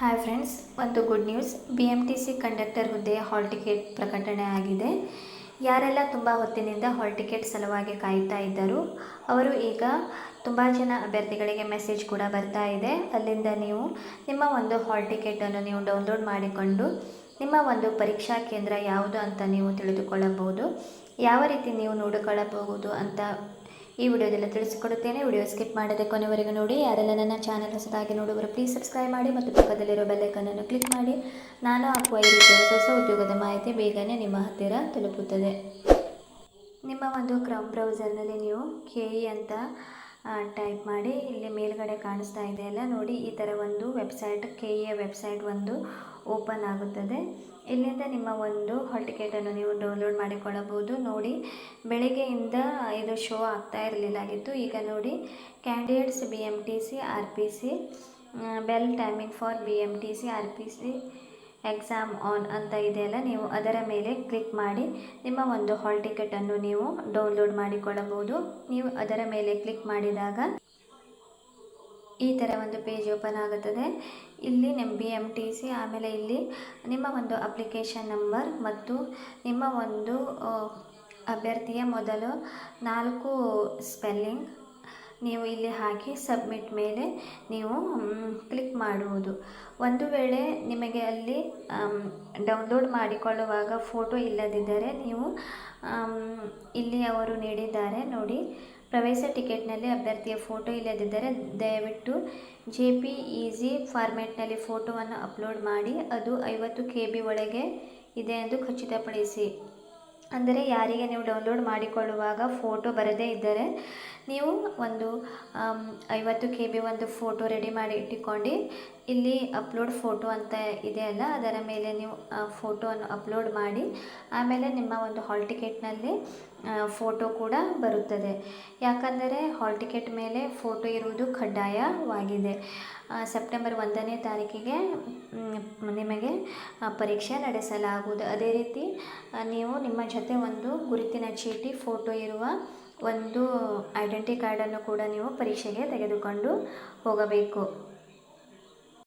Hi friends ಒಂದು good news B M T C conductor ಹುದ್ದೆಯ hall ticket ಪ್ರಕಟಣೆ ಆಗಿದೆ. ಯಾರೆಲ್ಲ ತುಂಬ ಹೊತ್ತಿನಿಂದ ಹಾಲ್ ಟಿಕೆಟ್ ಸಲುವಾಗಿ ಕಾಯ್ತಾ ಇದ್ದರು, ಅವರು ಈಗ ತುಂಬ ಜನ ಅಭ್ಯರ್ಥಿಗಳಿಗೆ ಮೆಸೇಜ್ ಕೂಡ ಬರ್ತಾ ಇದೆ. ಅಲ್ಲಿಂದ ನೀವು ನಿಮ್ಮ ಒಂದು ಹಾಲ್ ಟಿಕೆಟನ್ನು ನೀವು ಡೌನ್ಲೋಡ್ ಮಾಡಿಕೊಂಡು ನಿಮ್ಮ ಒಂದು ಪರೀಕ್ಷಾ ಕೇಂದ್ರ ಯಾವುದು ಅಂತ ನೀವು ತಿಳಿದುಕೊಳ್ಳಬಹುದು. ಯಾವ ರೀತಿ ನೀವು ನೋಡಿಕೊಳ್ಳಬಹುದು ಅಂತ ಈ ವಿಡಿಯೋದಲ್ಲಿ ತಿಳಿಸಿಕೊಡುತ್ತೇನೆ. ವಿಡಿಯೋ ಸ್ಕಿಪ್ ಮಾಡದೆ ಕೊನೆವರೆಗೂ ನೋಡಿ. ಯಾರೆಲ್ಲ ನನ್ನ ಚಾನಲ್ ಹೊಸದಾಗಿ ನೋಡುವರು ಪ್ಲೀಸ್ ಸಬ್ಸ್ಕ್ರೈಬ್ ಮಾಡಿ ಮತ್ತು ಪಕ್ಕದಲ್ಲಿರೋ ಬೆಲ್ಲೈಕನ್ನನ್ನು ಕ್ಲಿಕ್ ಮಾಡಿ. ನಾನು ಹಾಕುವ ಈ ರೀತಿಯ ಹೊಸ ಉದ್ಯೋಗದ ಮಾಹಿತಿ ಬೇಗನೆ ನಿಮ್ಮ ಹತ್ತಿರ ತಲುಪುತ್ತದೆ. ನಿಮ್ಮ ಒಂದು ಕ್ರಮ್ ಬ್ರೌಸರ್ನಲ್ಲಿ ನೀವು ಕೆ ಅಂತ ಟೈಪ್ ಮಾಡಿ ಇಲ್ಲಿ ಮೇಲ್ಗಡೆ ಕಾಣಿಸ್ತಾ ಇದೆಯಲ್ಲ ನೋಡಿ. ಈ ಥರ ಒಂದು ವೆಬ್ಸೈಟ್ ಕೆ ಎ ವೆಬ್ಸೈಟ್ ಒಂದು ಓಪನ್ ಆಗುತ್ತದೆ. ಇಲ್ಲಿಂದ ನಿಮ್ಮ ಒಂದು ಹಾಲ್ ಟಿಕೆಟನ್ನು ನೀವು ಡೌನ್ಲೋಡ್ ಮಾಡಿಕೊಳ್ಳಬಹುದು. ನೋಡಿ, ಬೆಳಿಗ್ಗೆಯಿಂದ ಇದು ಶೋ ಆಗ್ತಾ ಇರಲಿಲ್ಲಾಗಿತ್ತು ಈಗ ನೋಡಿ candidates B M T C R P C bell timing for B M T C R P C exam on ಅಂತ ಇದೆಯಲ್ಲ ನೀವು ಅದರ ಮೇಲೆ ಕ್ಲಿಕ್ ಮಾಡಿ, ನಿಮ್ಮ ಒಂದು ಹಾಲ್ ಟಿಕೆಟನ್ನು ನೀವು ಡೌನ್ಲೋಡ್ ಮಾಡಿಕೊಳ್ಳಬಹುದು. ನೀವು ಅದರ ಮೇಲೆ ಕ್ಲಿಕ್ ಮಾಡಿದಾಗ ಈ ಥರ ಒಂದು ಪೇಜ್ ಓಪನ್ ಆಗುತ್ತದೆ. ಇಲ್ಲಿ ನಿಮ್ಮ ಬಿ ಎಂ ಟಿ ಸಿ ಆಮೇಲೆ ಇಲ್ಲಿ ನಿಮ್ಮ ಒಂದು ಅಪ್ಲಿಕೇಶನ್ ನಂಬರ್ ಮತ್ತು ನಿಮ್ಮ ಒಂದು ಅಭ್ಯರ್ಥಿಯ ಮೊದಲು ನಾಲ್ಕು ಸ್ಪೆಲ್ಲಿಂಗ್ ನೀವು ಇಲ್ಲಿ ಹಾಕಿ ಸಬ್ಮಿಟ್ ಮೇಲೆ ನೀವು ಕ್ಲಿಕ್ ಮಾಡುವುದು. ಒಂದು ವೇಳೆ ನಿಮಗೆ ಅಲ್ಲಿ ಡೌನ್ಲೋಡ್ ಮಾಡಿಕೊಳ್ಳುವಾಗ ಫೋಟೋ ಇಲ್ಲದಿದ್ದರೆ ನೀವು ಇಲ್ಲಿ ಅವರು ನೀಡಿದ್ದಾರೆ ನೋಡಿ. ಪ್ರವೇಶ ಟಿಕೆಟ್ನಲ್ಲಿ ಅಭ್ಯರ್ಥಿಯ ಫೋಟೋ ಇಲ್ಲದಿದ್ದರೆ ದಯವಿಟ್ಟು ಜೆ ಪಿ ಈಸಿ ಫಾರ್ಮ್ಯಾಟ್ನಲ್ಲಿ ಫೋಟೋವನ್ನು ಅಪ್ಲೋಡ್ ಮಾಡಿ. ಅದು ಐವತ್ತು ಕೆ ಬಿ ಒಳಗೆ ಇದೆ ಎಂದು ಖಚಿತಪಡಿಸಿ. ಅಂದರೆ ಯಾರಿಗೆ ನೀವು ಡೌನ್ಲೋಡ್ ಮಾಡಿಕೊಳ್ಳುವಾಗ ಫೋಟೋ ಬರದೇ ಇದ್ದರೆ ನೀವು ಒಂದು ಐವತ್ತು ಕೆ ಬಿ ಒಂದು ಫೋಟೋ ರೆಡಿ ಮಾಡಿ ಇಟ್ಟುಕೊಂಡು ಇಲ್ಲಿ ಅಪ್ಲೋಡ್ ಫೋಟೋ ಅಂತ ಇದೆಯಲ್ಲ ಅದರ ಮೇಲೆ ನೀವು ಫೋಟೋವನ್ನು ಅಪ್ಲೋಡ್ ಮಾಡಿ, ಆಮೇಲೆ ನಿಮ್ಮ ಒಂದು ಹಾಲ್ ಟಿಕೆಟ್ನಲ್ಲಿ ಫೋಟೋ ಕೂಡ ಬರುತ್ತದೆ. ಯಾಕಂದರೆ ಹಾಲ್ ಟಿಕೆಟ್ ಮೇಲೆ ಫೋಟೋ ಇರುವುದು ಕಡ್ಡಾಯವಾಗಿದೆ. ಸೆಪ್ಟೆಂಬರ್ ಒಂದನೇ ತಾರೀಕಿಗೆ ನಿಮಗೆ ಪರೀಕ್ಷೆ ನಡೆಸಲಾಗುವುದು. ಅದೇ ರೀತಿ ನೀವು ನಿಮ್ಮ ಜೊತೆ ಒಂದು ಗುರುತಿನ ಚೀಟಿ ಫೋಟೋ ಇರುವ ಒಂದು ಐಡೆಂಟಿ ಕಾರ್ಡನ್ನು ಕೂಡ ನೀವು ಪರೀಕ್ಷೆಗೆ ತೆಗೆದುಕೊಂಡು ಹೋಗಬೇಕು.